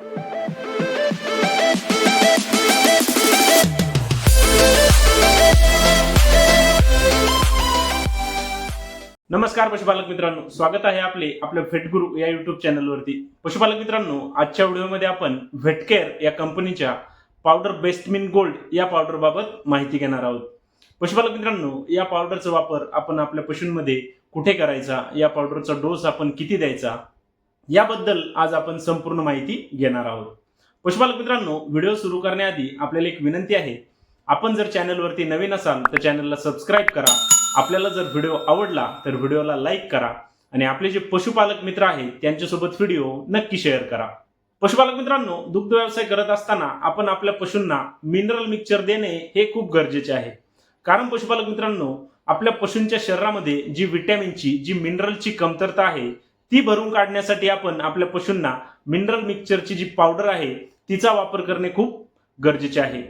नमस्कार पशुपालक मित्रांनो स्वागत आहे आपले आपल्या भेटगुरु या युट्यूब चॅनलवरती पशुपालक मित्रांनो आजच्या व्हिडिओमध्ये आपण व्हेटकेअर या कंपनीच्या पावडर बेस्टमिन गोल्ड या पावडरबाबत माहिती घेणार आहोत. पशुपालक मित्रांनो या पावडरचा वापर आपण आपल्या पशूंमध्ये कुठे करायचा या पावडरचा डोस आपण किती द्यायचा याबद्दल आज आपण संपूर्ण माहिती घेणार आहोत. पशुपालक मित्रांनो व्हिडिओ सुरू करण्याआधी आपल्याला एक विनंती आहे. आपण जर चॅनलवरती नवीन असाल तर चॅनलला सबस्क्राईब करा. आपल्याला जर व्हिडिओ आवडला तर व्हिडिओला लाईक करा. आणि आपले जे पशुपालक मित्र आहेत त्यांच्यासोबत व्हिडिओ नक्की शेअर करा. पशुपालक मित्रांनो दुग्ध व्यवसाय करत असताना आपण आपल्या पशूंना मिनरल मिक्सचर देणे हे खूप गरजेचे आहे. कारण पशुपालक मित्रांनो आपल्या पशूंच्या शरीरामध्ये जी विटॅमिनची जी मिनरलची कमतरता आहे ती भरून काढण्यासाठी आपण आपल्या पशूंना मिनरल मिक्सचरची जी पावडर आहे तिचा वापर करणे खूप गरजेचे आहे.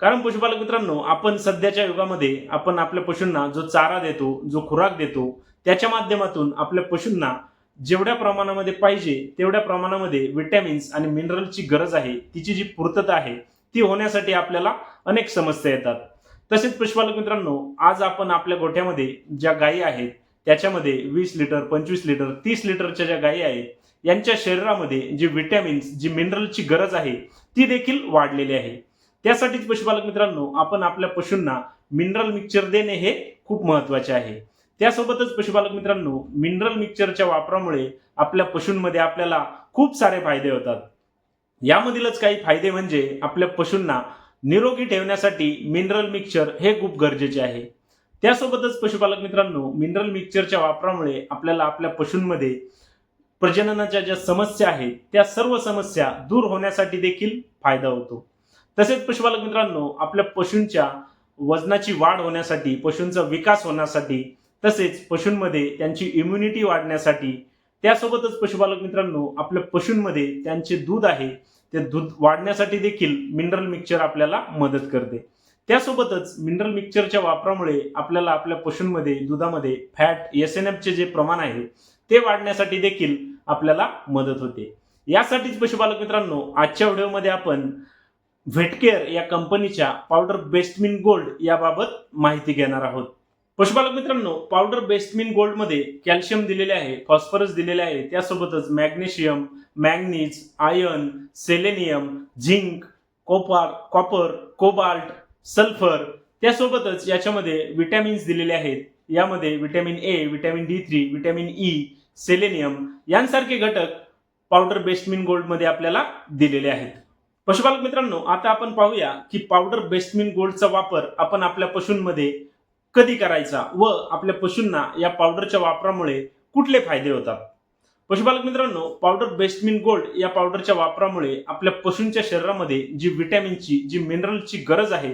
कारण पशुपालक मित्रांनो आपण सध्याच्या युगामध्ये आपण आपल्या पशूंना जो चारा देतो जो खुराक देतो त्याच्या माध्यमातून आपल्या पशूंना जेवढ्या प्रमाणामध्ये पाहिजे तेवढ्या प्रमाणामध्ये विटॅमिन्स आणि मिनरलची गरज आहे तिची जी पूर्तता आहे ती होण्यासाठी आपल्याला अनेक समस्या येतात. तसेच पशुपालक मित्रांनो आज आपण आपल्या गोठ्यामध्ये ज्या गायी आहेत त्याच्यामध्ये वीस लिटर पंचवीस लिटर तीस लिटरच्या ज्या गायी आहेत यांच्या शरीरामध्ये जी विटॅमिन्स जी मिनरलची गरज आहे ती देखील वाढलेली आहे. त्यासाठीच पशुपालक मित्रांनो आपण आपल्या पशूंना मिनरल मिक्सचर देणे हे खूप महत्त्वाचे आहे. त्यासोबतच पशुपालक मित्रांनो मिनरल मिक्सचरच्या वापरामुळे आपल्या पशूंमध्ये आपल्याला खूप सारे फायदे होतात. यामधीलच काही फायदे म्हणजे आपल्या पशूंना निरोगी ठेवण्यासाठी मिनरल मिक्सचर हे खूप गरजेचे आहे. त्यासोबतच पशुपालक मित्रांनो मिनरल मिक्सचरच्या वापरामुळे आपल्याला आपल्या पशूंमध्ये प्रजननाच्या ज्या समस्या आहेत त्या सर्व समस्या दूर होण्यासाठी देखील फायदा होतो. तसेच पशुपालक मित्रांनो आपल्या पशूंच्या वजनाची वाढ होण्यासाठी पशूंचा विकास होण्यासाठी तसेच पशूंमध्ये त्यांची इम्युनिटी वाढण्यासाठी त्यासोबतच पशुपालक मित्रांनो आपल्या पशूंमध्ये त्यांचे दूध आहे ते दूध वाढण्यासाठी देखील मिनरल मिक्सचर आपल्याला मदत करते. त्यासोबतच मिनरल मिक्सचरच्या वापरामुळे आपल्याला आपल्या पशूंमध्ये दुधामध्ये फॅट एस एन एफचे जे प्रमाण आहे ते वाढण्यासाठी देखील आपल्याला मदत होते. यासाठीच पशुपालक मित्रांनो आजच्या व्हिडिओमध्ये आपण व्हेटकेअर या कंपनीच्या पावडर बेस्टमिन गोल्ड याबाबत माहिती घेणार आहोत. पशुपालक मित्रांनो पावडर बेस्टमिन गोल्डमध्ये कॅल्शियम दिलेले आहे फॉस्फरस दिलेले आहे त्यासोबतच magnesium manganese iron selenium zinc copper copper cobalt sulphur त्यासोबतच याच्यामध्ये विटॅमिन्स दिलेले आहेत. यामध्ये vitamin A vitamin D three vitamin e, E selenium यांसारखे घटक पावडर बेस्टमिन गोल्डमध्ये आपल्याला दिलेले आहेत. पशुपालक मित्रांनो आता आपण पाहूया की पावडर बेस्टमिन गोल्डचा वापर आपण आपल्या पशूंमध्ये कधी करायचा व आपल्या पशूंना या पावडरच्या वापरामुळे कुठले फायदे होतात. पशुपालक मित्रांनो पावडर बेस्टमिन गोल्ड या पावडरच्या वापरामुळे आपल्या पशूंच्या शरीरामध्ये जी विटॅमिनची जी मिनरलची गरज आहे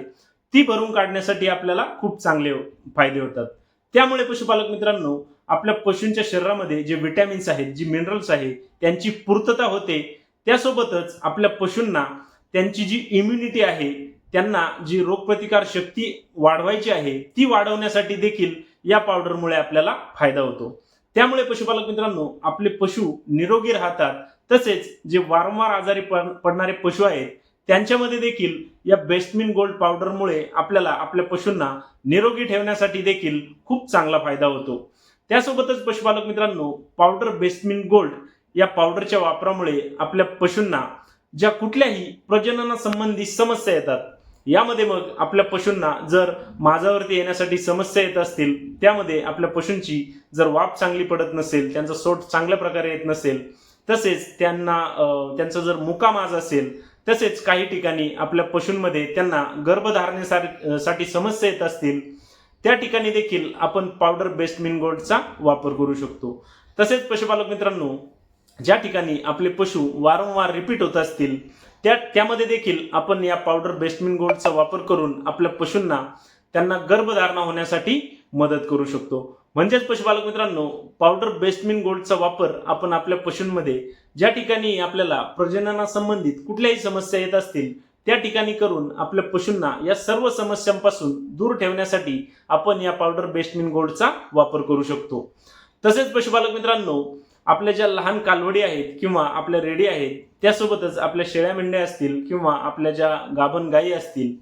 ती भरून काढण्यासाठी आपल्याला खूप चांगले फायदे होतात. त्यामुळे पशुपालक मित्रांनो आपल्या पशूंच्या शरीरामध्ये जे विटॅमिन्स आहेत जी मिनरल्स आहेत त्यांची पूर्तता होते. त्यासोबतच आपल्या पशूंना त्यांची जी इम्युनिटी आहे त्यांना जी रोगप्रतिकार शक्ती वाढवायची आहे ती वाढवण्यासाठी देखील या पावडरमुळे आपल्याला फायदा होतो. त्यामुळे पशुपालक मित्रांनो आपले पशु निरोगी राहतात. तसेच जे वारंवार आजारी पडणारे पशु आहेत त्यांच्यामध्ये देखील या बेस्टमिन गोल्ड पावडरमुळे आपल्याला आपल्या पशूंना निरोगी ठेवण्यासाठी देखील खूप चांगला फायदा होतो. त्यासोबतच पशुपालक मित्रांनो पावडर बेस्टमिन गोल्ड या पावडरच्या वापरामुळे आपल्या पशूंना ज्या कुठल्याही प्रजननासंबंधी समस्या येतात यामध्ये मग आपल्या पशूंना जर माझावरती येण्यासाठी समस्या येत असतील त्यामध्ये आपल्या पशूंची जर वाप चांगली पडत नसेल त्यांचा सोट चांगल्या प्रकारे येत नसेल तसेच त्यांना त्यांचा जर मुका माज असेल तसेच काही ठिकाणी आपल्या पशूंमध्ये त्यांना गर्भधारणेसाठी समस्या येत असतील त्या ठिकाणी देखील आपण पावडर बेस्ट मिन गोल्डचा वापर करू शकतो. तसेच पशुपालक मित्रांनो ज्या ठिकाणी आपले पशु वारंवार रिपीट होत असतील त्या त्यामध्ये देखील आपण या पावडर बेस्टमिन गोल्डचा वापर करून आपल्या पशूंना त्यांना गर्भधारणा होण्यासाठी मदत करू शकतो. म्हणजेच पशुपालक मित्रांनो पावडर बेस्टमिन गोल्डचा वापर आपण आपल्या पशूंमध्ये ज्या ठिकाणी आपल्याला प्रजननासंबंधित कुठल्याही समस्या येत असतील त्या ठिकाणी करून आपल्या पशूंना या सर्व समस्यांपासून दूर ठेवण्यासाठी आपण या पावडर बेस्टमिन गोल्डचा वापर करू शकतो. तसेच पशुपालक मित्रांनो आपल्या ज्या लहान कालवडी आहेत किंवा आपल्या रेडी आहेत त्यासोबतच आपल्या शेळ्या मेंढ्या असतील किंवा आपल्या ज्या गाभण गायी असतील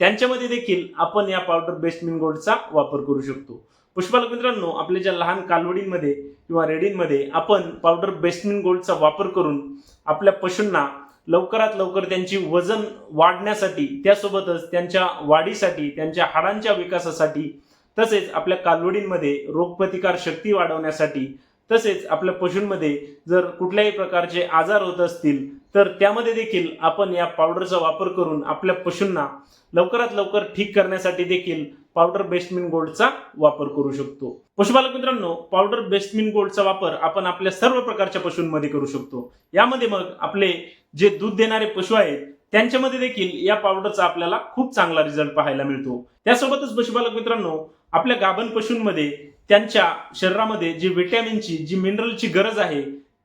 त्यांच्यामध्ये देखील आपण या पावडर बेस्ट मिन गोल्डचा वापर करू शकतो. पुष्पालक मित्रांनो आपल्या ज्या लहान कालवडींमध्ये किंवा रेडींमध्ये आपण पावडर बेस्ट मिन गोल्डचा वापर करून आपल्या पशूंना लवकरात लवकर त्यांची वजन वाढण्यासाठी त्यासोबतच त्यांच्या वाढीसाठी त्यांच्या हाडांच्या विकासासाठी तसेच आपल्या कालवडींमध्ये रोगप्रतिकार शक्ती वाढवण्यासाठी तसेच आपल्या पशूंमध्ये जर कुठल्याही प्रकारचे आजार होत असतील तर त्यामध्ये देखील आपण या पावडरचा वापर करून आपल्या पशूंना लवकरात लवकर ठीक करण्यासाठी देखील पावडर बेस्टमिन गोल्डचा वापर करू शकतो. पशुपालक मित्रांनो पावडर बेस्टमिन गोल्डचा वापर आपण आपल्या सर्व प्रकारच्या पशूंमध्ये करू शकतो. यामध्ये मग आपले जे दूध देणारे पशु आहेत त्यांच्यामध्ये देखील या पावडरचा आपल्याला खूप चांगला रिझल्ट पाहायला मिळतो. त्यासोबतच पशुपालक मित्रांनो आपल्या गाभण पशूंमध्ये त्यांच्या शरीरामध्ये जी विटॅमिनची जी मिनरलची गरज आहे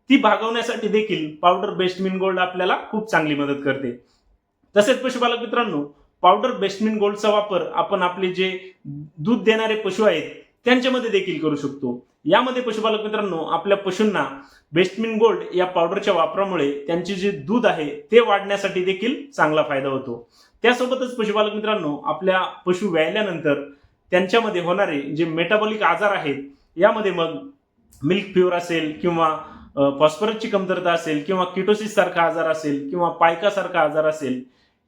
ती भागवण्यासाठी देखील पावडर बेस्टमिन गोल्ड आपल्याला खूप चांगली मदत करते. तसेच पशुपालक मित्रांनो पावडर बेस्टमिन गोल्डचा वापर आपण आपले जे दूध देणारे पशु आहेत त्यांच्यामध्ये देखील करू शकतो. यामध्ये पशुपालक मित्रांनो आपल्या पशूंना बेस्टमिन गोल्ड या पावडरच्या वापरामुळे त्यांचे जे दूध आहे ते वाढण्यासाठी देखील चांगला फायदा होतो. त्यासोबतच पशुपालक मित्रांनो आपल्या पशु व्यायल्यानंतर त्यांच्यामध्ये होणारे जे मेटाबॉलिक आजार आहेत यामध्ये मग मिल्क फ्युअर असेल किंवा फॉस्फरसची कमतरता असेल किंवा किटोसिस सारखा आजार असेल किंवा पायकासारखा आजार असेल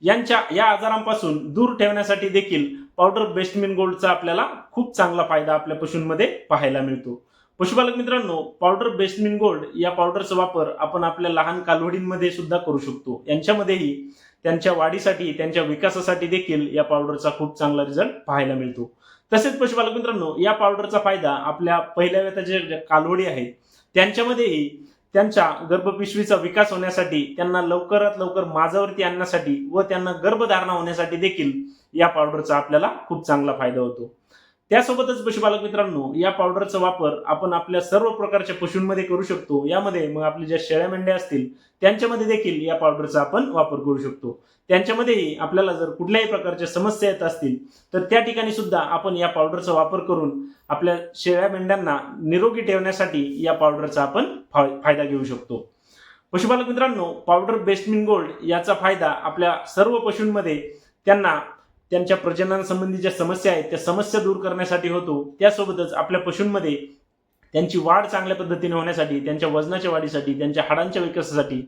यांच्या या आजारांपासून दूर ठेवण्यासाठी देखील पावडर बेस्टमिन गोल्डचा आपल्याला खूप चांगला फायदा आपल्या पशूंमध्ये पाहायला मिळतो. पशुपालक मित्रांनो पावडर बेस्टमिन गोल्ड या पावडरचा वापर आपण आपल्या लहान कालवडींमध्ये सुद्धा करू शकतो. यांच्यामध्येही त्यांच्या वाढीसाठी त्यांच्या विकासासाठी देखील या पावडरचा खूप चांगला रिझल्ट पाहायला मिळतो. तसेच पशुपालक मित्रांनो या पावडरचा फायदा आपल्या पहिल्या वेताच्या ज्या कालवडी आहेत त्यांच्यामध्येही त्यांच्या गर्भपिशवीचा विकास होण्यासाठी त्यांना लवकरात लवकर माझावरती आणण्यासाठी व त्यांना गर्भधारणा होण्यासाठी देखील या पावडरचा आपल्याला खूप चांगला फायदा होतो. त्यासोबतच पशुपालक मित्रांनो या पावडरचा वापर आपण आपल्या सर्व प्रकारच्या पशूंमध्ये करू शकतो. यामध्ये मग आपल्या ज्या शेळ्या मेंढ्या असतील त्यांच्यामध्ये देखील या पावडरचा आपण वापर करू शकतो. त्यांच्यामध्येही आपल्याला जर कुठल्याही प्रकारच्या समस्या येत असतील तर त्या ठिकाणी सुद्धा आपण या पावडरचा वापर करून आपल्या शेळ्या मेंढ्यांना निरोगी ठेवण्यासाठी या पावडरचा आपण फाय- फायदा घेऊ शकतो. पशुपालक मित्रांनो पावडर बेस्टमिन गोल्ड याचा फायदा आपल्या सर्व पशूंमध्ये त्यांना त्यांच्या प्रजननासंबंधी ज्या समस्या आहेत त्या समस्या दूर करण्यासाठी होतो त्यासोबतच आपल्या पशूंमध्ये त्यांची वाढ चांगल्या पद्धतीने होण्यासाठी त्यांच्या वजनाच्या वाढीसाठी त्यांच्या हाडांच्या विकासासाठी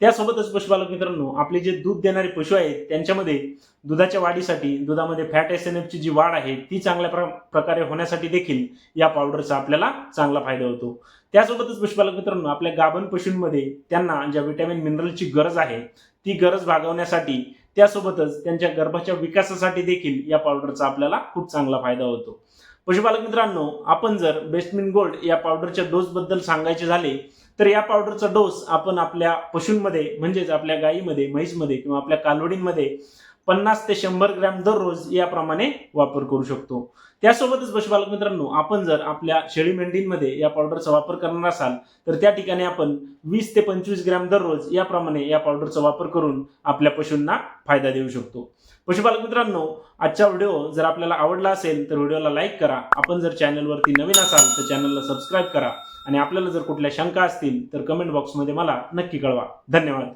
त्यासोबतच पशुपालक मित्रांनो आपले जे दूध देणारे पशु आहेत त्यांच्यामध्ये दुधाच्या वाढीसाठी दुधामध्ये फॅट एस एन एफची जी वाढ आहे ती चांगल्या प्र- प्रकारे होण्यासाठी देखील या पावडरचा आपल्याला चांगला फायदा होतो. त्यासोबतच पशुपालक मित्रांनो आपल्या गाभण पशूंमध्ये त्यांना ज्या विटॅमिन मिनरलची गरज आहे ती गरज भागवण्यासाठी त्यासोबतच त्यांच्या गर्भाच्या विकासासाठी देखील या पावडरचा आपल्याला खूप चांगला फायदा होतो. पशुपालक मित्रांनो आपण जर बेस्टमिन गोल्ड या पावडरच्या डोस बद्दल सांगायचे झाले तर या पावडरचा डोस आपण आपल्या पशूंमध्ये म्हणजेच आपल्या गायीमध्ये म्हैसमध्ये किंवा आपल्या कालवडींमध्ये पन्नास ते शंभर ग्रॅम दररोज याप्रमाणे वापर करू शकतो. त्यासोबतच पशुपालक मित्रांनो आपण जर आपल्या शेळी मेंढींमध्ये या पावडरचा वापर करणार असाल तर त्या ठिकाणी आपण वीस ते पंचवीस ग्रॅम दररोज याप्रमाणे या पावडरचा वापर करून आपल्या पशूंना फायदा देऊ शकतो. पशुपालक मित्रांनो आजचा व्हिडिओ जर आपल्याला आवडला असेल तर व्हिडिओला लाईक करा. आपण जर चॅनलवरती नवीन असाल तर चॅनलला सबस्क्राईब करा. आणि आपल्याला जर कुठल्या शंका असतील तर कमेंट बॉक्समध्ये मला नक्की कळवा. धन्यवाद.